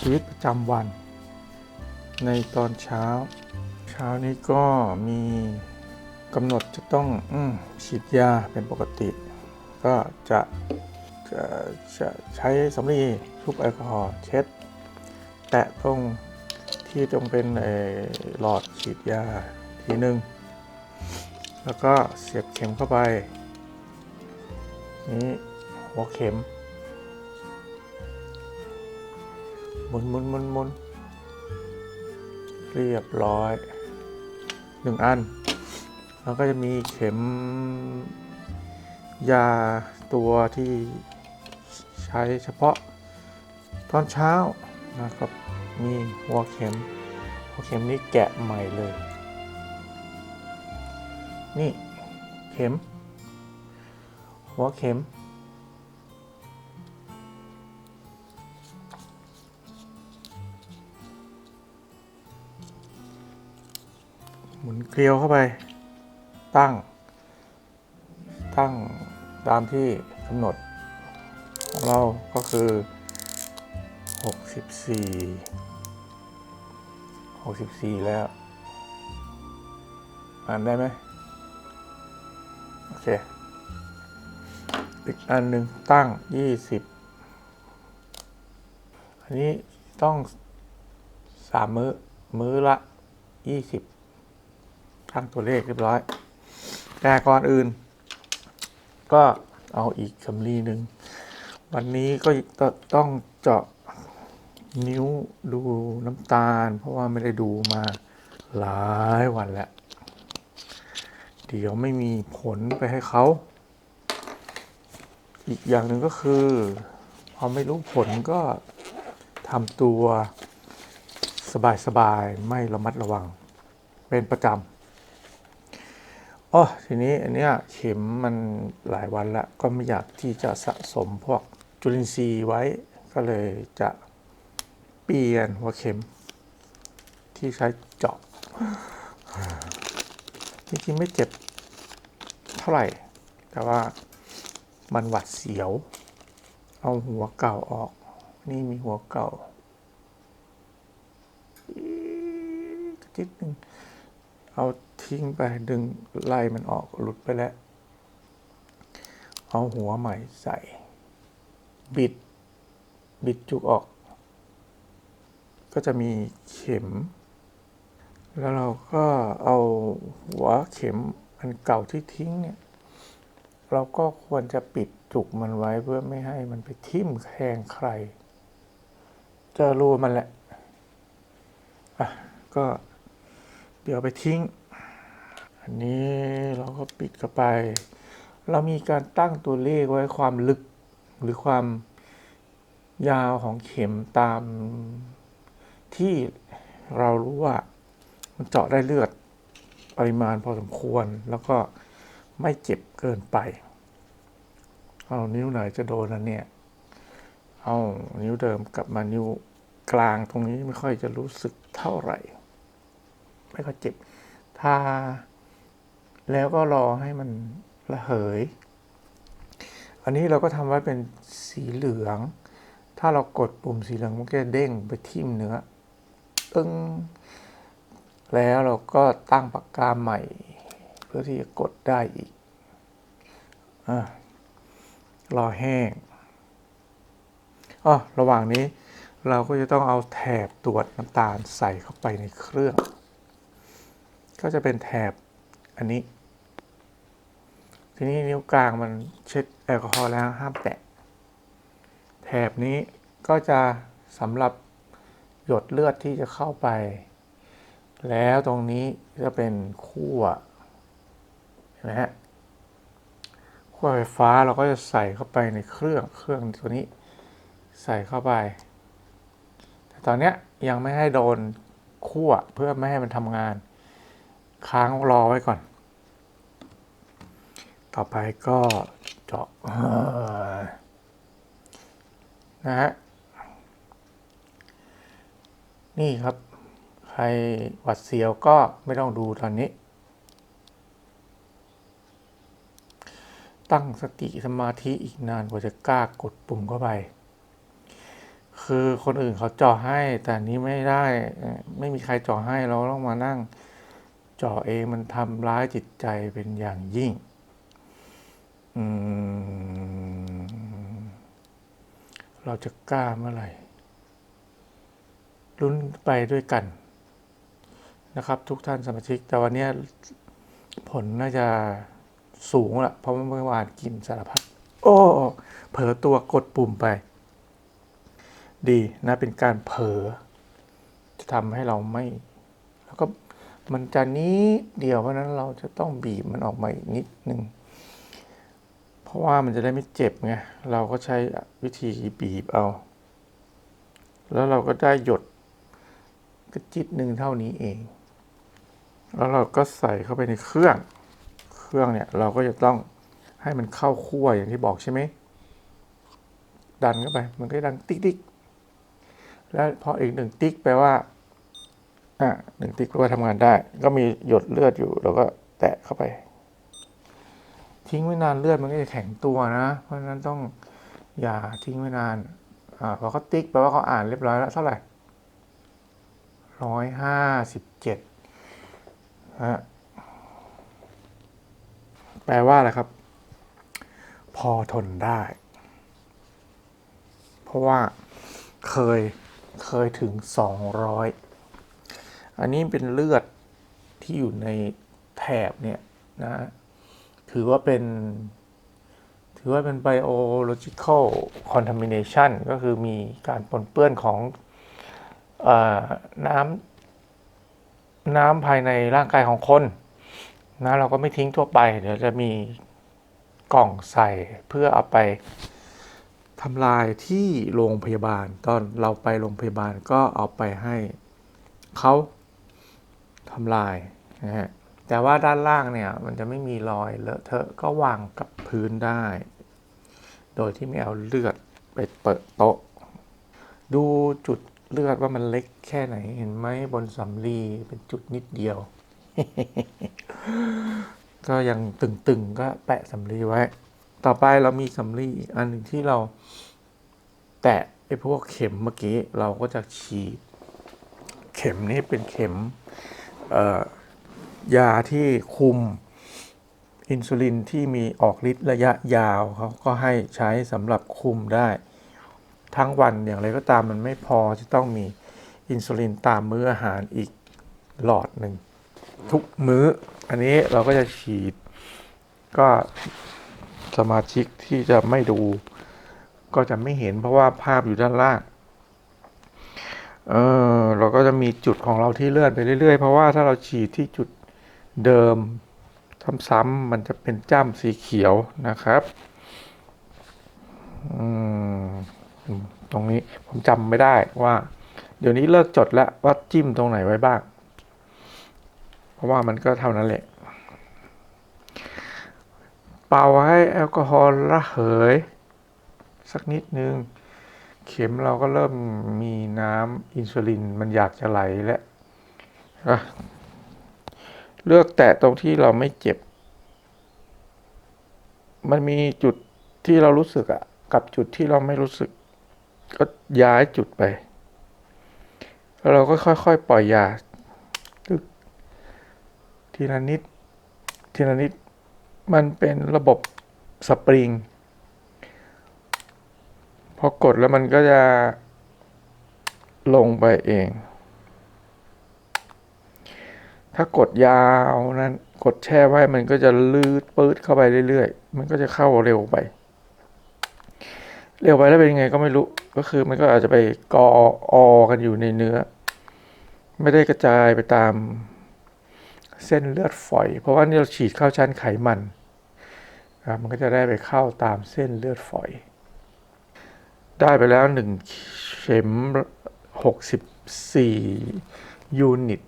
ชีวิตประจำวัน ในตอนเช้า เช้านี้ก็มีกำหนดจะต้องอฉีดยาเป็นปกติ ก็จะจะจะใช้สำลีชุบแอลกอฮอล์เช็ด แตะตรงที่ตรงเป็นไอหลอดฉีดยาทีหนึ่งแล้วก็เสียบเข็มเข้าไป นี่หัวเข็ม มุนหมุนหมุนหมุนเรียบร้อยหนึ่งอัน แล้วก็จะมีเข็ม ยาตัวที่ใช้เฉพาะตอนเช้านะครับมีหัวเข็ม หัวเข็มนี้แกะใหม่เลย นี่เข็ม หัวเข็ม เกลียวเข้าไป ตั้ง ตั้งตามที่กำหนด ของเราก็คือ 64 64 แล้ว อ่านได้ไหมโอเค อีกอันหนึ่งตั้ง 20 อันนี้ต้องสามมื้อ มื้อละ 20 ตั้งตัวเลขเรียบร้อย แต่ก่อนอื่น ก็เอาอีกสำลีหนึ่ง วันนี้ก็ต้องเจาะนิ้วดูน้ำตาล เพราะว่าไม่ได้ดูมาหลายวันแล้ว เดี๋ยวไม่มีผลไปให้เขา อีกอย่างหนึ่งก็คือพอไม่รู้ผลก็ทำตัวสบายๆ ไม่ระมัดระวัง เป็นประจำ อ๋อทีนี้อันเนี้ยเข็มมันหลายวันล้วก็ไม่อยากที่จะสะสมพวกจุลินทรีย์ไว้ก็เลยจะเปลี่ยนหัวเข็ม ที่ใช้เจาะจริงๆไม่เจ็บเท่าไหร่ แต่ว่ามันหวัดเสียว เอาหัวเก่าออก นี่มีหัวเก่าอีกนิดนึง เอาทิ้งไปดึงไล่มันออกหลุดไปแล้ว เอาหัวใหม่ใส่ บิด บิดจุกออก ก็จะมีเข็ม แล้วเราก็เอาหัวเข็มอันเก่าที่ทิ้งเนี่ยเราก็ควรจะปิดจุกมันไว้เพื่อไม่ให้มันไปทิ่มแทงใครเจอรูมันแหละ อะ ก็ เดี๋ยวไปทิ้ง อันนี้เราก็ปิดเข้าไป เรามีการตั้งตัวเลขไว้ความลึกหรือความยาวของเข็มตามที่เรารู้ว่ามันเจาะได้เลือดปริมาณพอสมควรแล้วก็ไม่เจ็บเกินไป เอานิ้วไหนจะโดนอันเนี่ย เอานิ้วเดิมกลับมานิ้วกลางตรงนี้ไม่ค่อยจะรู้สึกเท่าไหร่ ไม่ค่อยเจ็บ ทา แล้วก็รอให้มันระเหย อันนี้เราก็ทำไว้เป็นสีเหลือง ถ้าเรากดปุ่มสีเหลืองมันก็จะเด้งไปทิ่มเนื้อตึ้งแล้วเราก็ตั้งปากกาใหม่ เพื่อที่จะกดได้อีกอรอแห้งอ๋อระหว่างนี้เราก็จะต้องเอาแถบตรวจน้ำตาลใส่เข้าไปในเครื่อง ก็จะเป็นแถบอันนี้ ทีนี้นิ้วกลางมันเช็ดแอลกอฮอล์แล้วห้ามแตะ แถบนี้ก็จะสำหรับหยดเลือดที่จะเข้าไป แล้วตรงนี้จะเป็นขั้วเห็นไหมฮะขั้วไฟฟ้าเราก็จะใส่เข้าไปในเครื่องเครื่องตัวนี้ใส่เข้าไป แต่ตอนเนี้ยยังไม่ให้โดนขั้วเพื่อไม่ให้มันทำงาน ค้างรอไว้ก่อน ต่อไปก็เจาะนะฮะ นี่ครับ ใครหวัดเสียวก็ไม่ต้องดูตอนนี้ ตั้งสติสมาธิอีกนานกว่าจะกล้ากดปุ่มเข้าไป คือคนอื่นเขาเจาะให้ แต่นี้ไม่ได้ ไม่มีใครเจาะให้เราต้องมานั่ง จาะเองมันทำร้ายจิตใจเป็นอย่างยิ่ง เราจะกล้าเมื่อไหร่ลุ้นไปด้วยกันนะครับ ทุกท่านสมาชิก แต่วันนี้ผลน่าจะสูงละเพราะเมื่อวานกินสารพัดโอ้เผลอตัวกดปุ่มไป ดีนะเป็นการเผลอจะทำให้เราไม่ มันจะนิดเดียวเพราะฉะนั้นเราจะต้องบีบมันออกมาอีกนิดนึงเพราะว่ามันจะได้ไม่เจ็บไงเราก็ใช้วิธีบีบเอา แล้วเราก็ได้หยดกระจิตหนึ่งเท่านี้เอง แล้วเราก็ใส่เข้าไปในเครื่อง เครื่องเนี่ยเราก็จะต้องให้มันเข้าคั่วอย่างที่บอกใช่ไหมดันเข้าไป มันก็ดังติ๊กติ๊กแล้วพออีกหนึ่งติ๊กแปลว่า อะหนึ่งติ๊กแปลว่าทำงานได้ ก็มีหยดเลือดอยู่เราก็แตะเข้าไป ทิ้งไว้นานเลือดมันก็จะแข็งตัวนะ เพราะฉะนั้นต้องอย่าทิ้งไว้นานอ่าพอเขาติ๊กแปลว่าเขาอ่านเรียบร้อยแล้วเท่าไหร่ร้อยห้าสิบเจ็ดฮะแปลว่าอะไรครับ พอทนได้ เพราะว่าเคยเคยถึงสองร้อย อันนี้เป็นเลือดที่อยู่ในแถบเนี่ยนะถือว่าเป็น ถือว่าเป็น biological contamination ก็คือมีการปนเปื้อนของอน้ำน้ำภายในร่างกายของคนนะเราก็ไม่ทิ้งทั่วไป เดี๋ยวจะมีกล่องใส่เพื่อเอาไปทำลายที่โรงพยาบาล ตอนเราไปโรงพยาบาลก็เอาไปให้เขา ทำลายนะฮะแต่ว่าด้านล่างเนี่ยมันจะไม่มีรอยเลอะเทอะก็วางกับพื้นได้ โดยที่ไม่เอาเลือดไปเปิดโต๊ะ ดูจุดเลือดว่ามันเล็กแค่ไหนเห็นไหมบนสำลีเป็นจุดนิดเดียว ก็ยังตึงๆก็แปะสำลีไว้ ต่อไปเรามีสำลีอีกอันหนึ่งที่เราแตะไอ้พวกเข็มเมื่อกี้เราก็จะฉีด เข็มนี้เป็นเข็ม ยาที่คุมอินซูลินที่มีออกฤทธิ์ระยะยาวเขาก็ให้ใช้สำหรับคุมได้ ทั้งวันอย่างไรก็ตามมันไม่พอจะต้องมีอินซูลินตามมื้ออาหารอีกหลอดหนึ่ง ทุกมื้อ อันนี้เราก็จะฉีด ก็สมาชิกที่จะไม่ดู ก็จะไม่เห็นเพราะว่าภาพอยู่ด้านล่าง เออเราก็จะมีจุดของเราที่เลื่อนไปเรื่อยๆ เพราะว่าถ้าเราฉีดที่จุดเดิมซ้ำๆมันจะเป็นจ้ำสีเขียวนะครับตรงนี้ผมจำไม่ได้ว่า เดี๋ยวนี้เลิกจดแล้วว่าจิ้มตรงไหนไว้บ้าง เพราะว่ามันก็เท่านั้นแหละ เป่าให้แอลกอฮอล์ระเหย สักนิดนึง เข็มเราก็เริ่มมีน้ำอินซูลินมันอยากจะไหลแล้วเลือกแตะตรงที่เราไม่เจ็บ มันมีจุดที่เรารู้สึกอะกับจุดที่เราไม่รู้สึก ก็ย้ายจุดไป แล้วเราก็ค่อยๆ ปล่อยยาทีละนิด ทีละนิด มันเป็นระบบสปริง พอกดแล้วมันก็จะลงไปเอง ถ้ากดยาวนั้น กดแช่ไว้มันก็จะลืดปืดเข้าไปเรื่อยๆ มันก็จะเข้าเร็วไป เร็วไปแล้วเป็นยังไงก็ไม่รู้ ก็คือมันก็อาจจะไปกอออกันอยู่ในเนื้อ ไม่ได้กระจายไปตามเส้นเลือดฝอย เพราะว่านี่เราฉีดเข้าชั้นไขมันครับมันก็จะได้ไปเข้าตามเส้นเลือดฝอย ได้ไปแล้วหนึ่งเข็มหกสิบสี่ยูนิต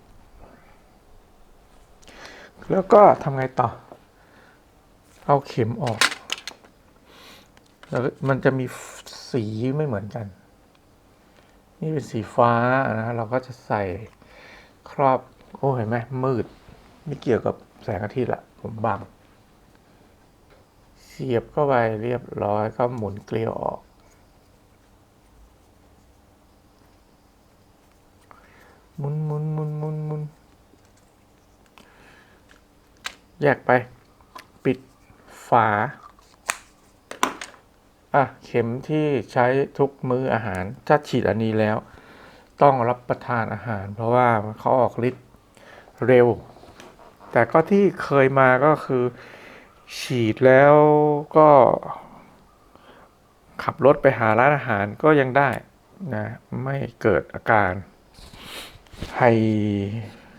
แล้วก็ทำไงต่อ เอาเข็มออกแล้วมันจะมีสีไม่เหมือนกัน นี่เป็นสีฟ้านะเราก็จะใส่ครอบ โอ้เห็นไหมมืด ไม่เกี่ยวกับแสงอาทิตย์ละผมบัง เสียบเข้าไปเรียบร้อยก็หมุนเกลียวออก หมุนหมุนหมุนหมุนหมุนแยกไป ปิดฝา อะ เข็มที่ใช้ทุกมื้ออาหาร ถ้าฉีดอันนี้แล้ว ต้องรับประทานอาหาร เพราะว่าเขาออกฤทธิ์เร็ว แต่ก็ที่เคยมาก็คือ ฉีดแล้วก็ ขับรถไปหาร้านอาหารก็ยังได้นะ ไม่เกิดอาการ ไฮ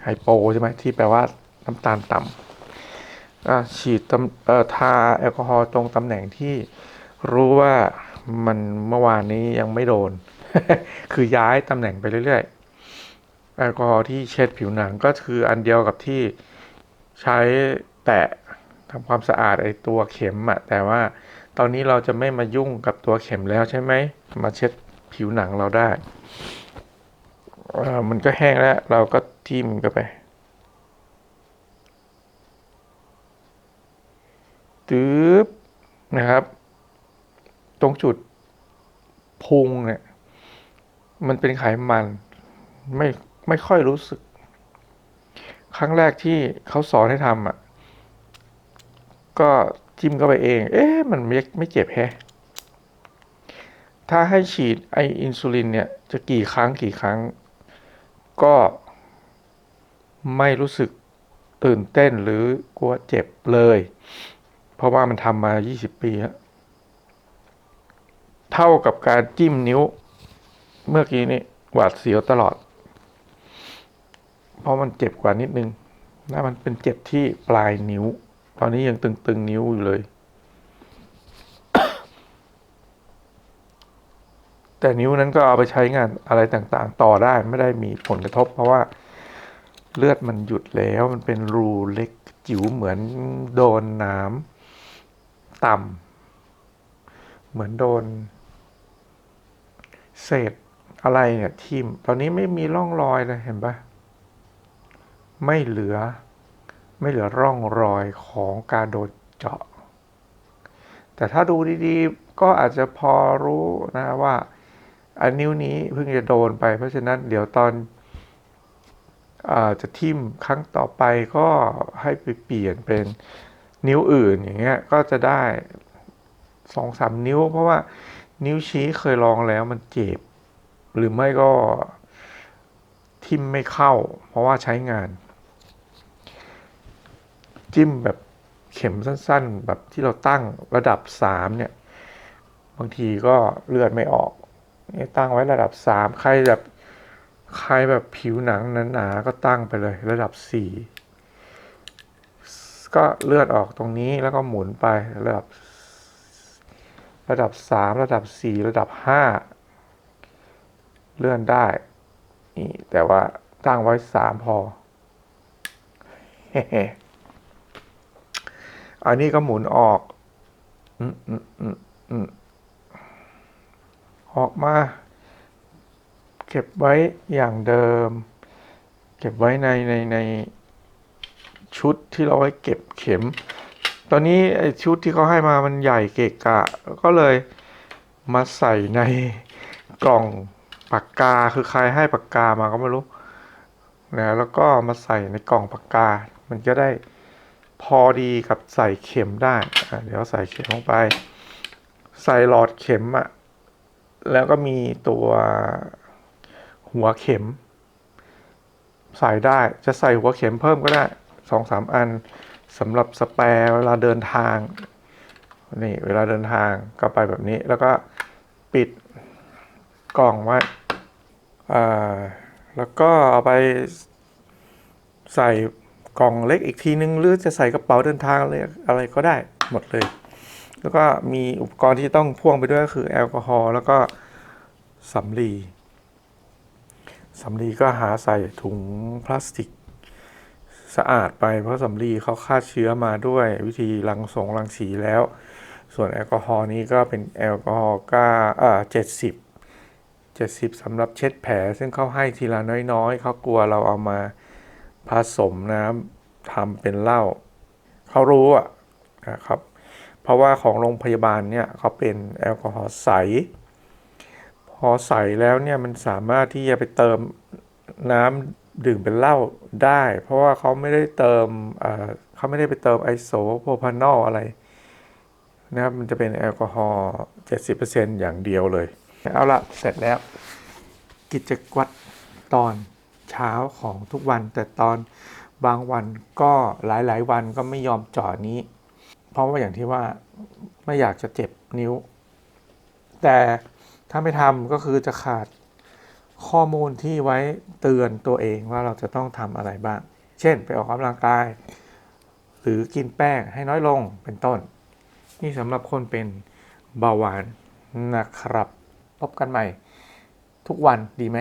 ไฮโปใช่ไหมที่แปลว่าน้ำตาลต่ำฉีดตำเอ่อทาแอลกอฮอล์ตรงตำแหน่งที่รู้ว่ามันเมื่อวานนี้ยังไม่โดน คือย้ายตำแหน่งไปเรื่อยๆ แอลกอฮอล์ที่เช็ดผิวหนังก็คืออันเดียวกับที่ใช้แตะทำความสะอาดไอตัวเข็มอะแต่ว่าตอนนี้เราจะไม่มายุ่งกับตัวเข็มแล้วใช่ไหม มาเช็ดผิวหนังเราได้ มันก็แห้งแล้ว เราก็ทิ่มเข้าไปตืบนะครับ ตรงจุดพุงเนี่ย มันเป็นไขมัน ไม่ไม่ค่อยรู้สึก ครั้งแรกที่เขาสอนให้ทำอะ ก็จิ้มเข้าไปเอง เอ๊ะ มันไม่ไม่เจ็บแฮะถ้าให้ฉีดไออินซูลินเนี่ย จะกี่ครั้งกี่ครั้ง ก็ไม่รู้สึกตื่นเต้นหรือกลัวเจ็บเลย เพราะว่ามันทำมา 20 ปีแล้วเท่ากับการจิ้มนิ้ว เมื่อกี้นี่หวาดเสียวตลอด เพราะมันเจ็บกว่านิดนึงและมันเป็นเจ็บที่ปลายนิ้ว ตอนนี้ยังตึงๆ นิ้วอยู่เลย แต่นิ้วนั้นก็เอาไปใช้งานอะไรต่างๆ ต่อได้ไม่ได้มีผลกระทบ เพราะว่าเลือดมันหยุดแล้วมันเป็นรูเล็กจิ๋วเหมือนโดนน้ำต่ำเหมือนโดน เศษอะไรเนี่ยทิ่มตอนนี้ไม่มีร่องรอยเลยเห็นปะไม่เหลือ ไม่เหลือร่องรอยของการโดนเจาะ แต่ถ้าดูดีๆ ก็อาจจะพอรู้นะว่า อันนิ้วนี้เพิ่งจะโดนไป เพราะฉะนั้นเดี๋ยวตอนอาจะทิ่มครั้งต่อไปก็ให้ไปเปลี่ยนเป็นนิ้วอื่นอย่างเงี้ยก็จะได้สองสามนิ้ว เพราะว่านิ้วชี้เคยลองแล้วมันเจ็บ หรือไม่ก็ทิ่มไม่เข้า เพราะว่าใช้งาน จิ้มแบบเข็มสั้น ๆ แบบที่เราตั้งระดับสามเนี่ย บางทีก็เลือดไม่ออก ตั้งไว้ระดับสามใครแบบใครแบบผิวหนังหนาๆก็ตั้งไปเลยระดับสี่ก็เลือดออกตรงนี้แล้วก็หมุนไประดับ ระดับสามระดับสี่ระดับห้าเลื่อนได้นี่แต่ว่าตั้งไว้สามพอ อันนี้ก็หมุนออก อืมอืมอืมอืม ออกมา เก็บไว้อย่างเดิม เก็บไว้ในในในชุดที่เราไว้เก็บเข็ม ตอนนี้ไอชุดที่เขาให้มามันใหญ่เกะกะ ก็เลยมาใส่ในกล่องปากกาคือใครให้ปากกามาก็ไม่รู้นะแล้วก็มาใส่ในกล่องปากกา มันจะได้พอดีกับใส่เข็มได้ เดี๋ยวใส่เข็มลงไป ใส่หลอดเข็มอะ แล้วก็มีตัวหัวเข็ม ใส่ได้จะใส่หัวเข็มเพิ่มก็ได้สองสามอันสำหรับสแปร์เวลาเดินทางนี่เวลาเดินทางก็ไปแบบนี้แล้วก็ปิดกล่องไว้แล้วก็เอาไปใส่กล่องเล็กอีกทีนึง หรือจะใส่กระเป๋าเดินทางอะไรอะไรก็ได้หมดเลย แล้วก็มีอุปกรณ์ที่ต้องพ่วงไปด้วยก็คือแอลกอฮอล์แล้วก็สำลีสำลีก็หาใส่ถุงพลาสติกสะอาดไปเพราะสำลีเขาฆ่าเชื้อมาด้วยวิธีรังสงรังสีแล้ว ส่วนแอลกอฮอล์นี้ก็เป็นแอลกอฮอล์ก้าเอ่าเจ็ดสิบเจ็ดสิบสำหรับเช็ดแผล ซึ่งเขาให้ทีละน้อยๆ เขากลัวเราเอามาผสมน้ำทำเป็นเหล้าเขารู้อะนะครับ เพราะว่าของโรงพยาบาลเนี่ยเขาเป็นแอลกอฮอล์ใส พอใสแล้วเนี่ยมันสามารถที่จะไปเติมน้ำดื่มเป็นเหล้าได้ เพราะว่าเขาไม่ได้เติมเขาไม่ได้ไปเติมไอโซโพพานอลอะไรนะครับมันจะเป็นแอลกอฮอล์70%อย่างเดียวเลย เอาละเสร็จแล้ว กิจวัตรตอนเช้าของทุกวัน แต่ตอนบางวันก็หลายๆ วันก็ไม่ยอมจ่อนี้ เพราะว่าอย่างที่ว่าไม่อยากจะเจ็บนิ้ว แต่ถ้าไม่ทำก็คือจะขาดข้อมูลที่ไว้เตือนตัวเองว่าเราจะต้องทำอะไรบ้าง เช่น ไปออกกำลังกาย หรือกินแป้งให้น้อยลงเป็นต้น นี่สำหรับคนเป็นเบาหวานนะครับ พบกันใหม่ทุกวันดีไหม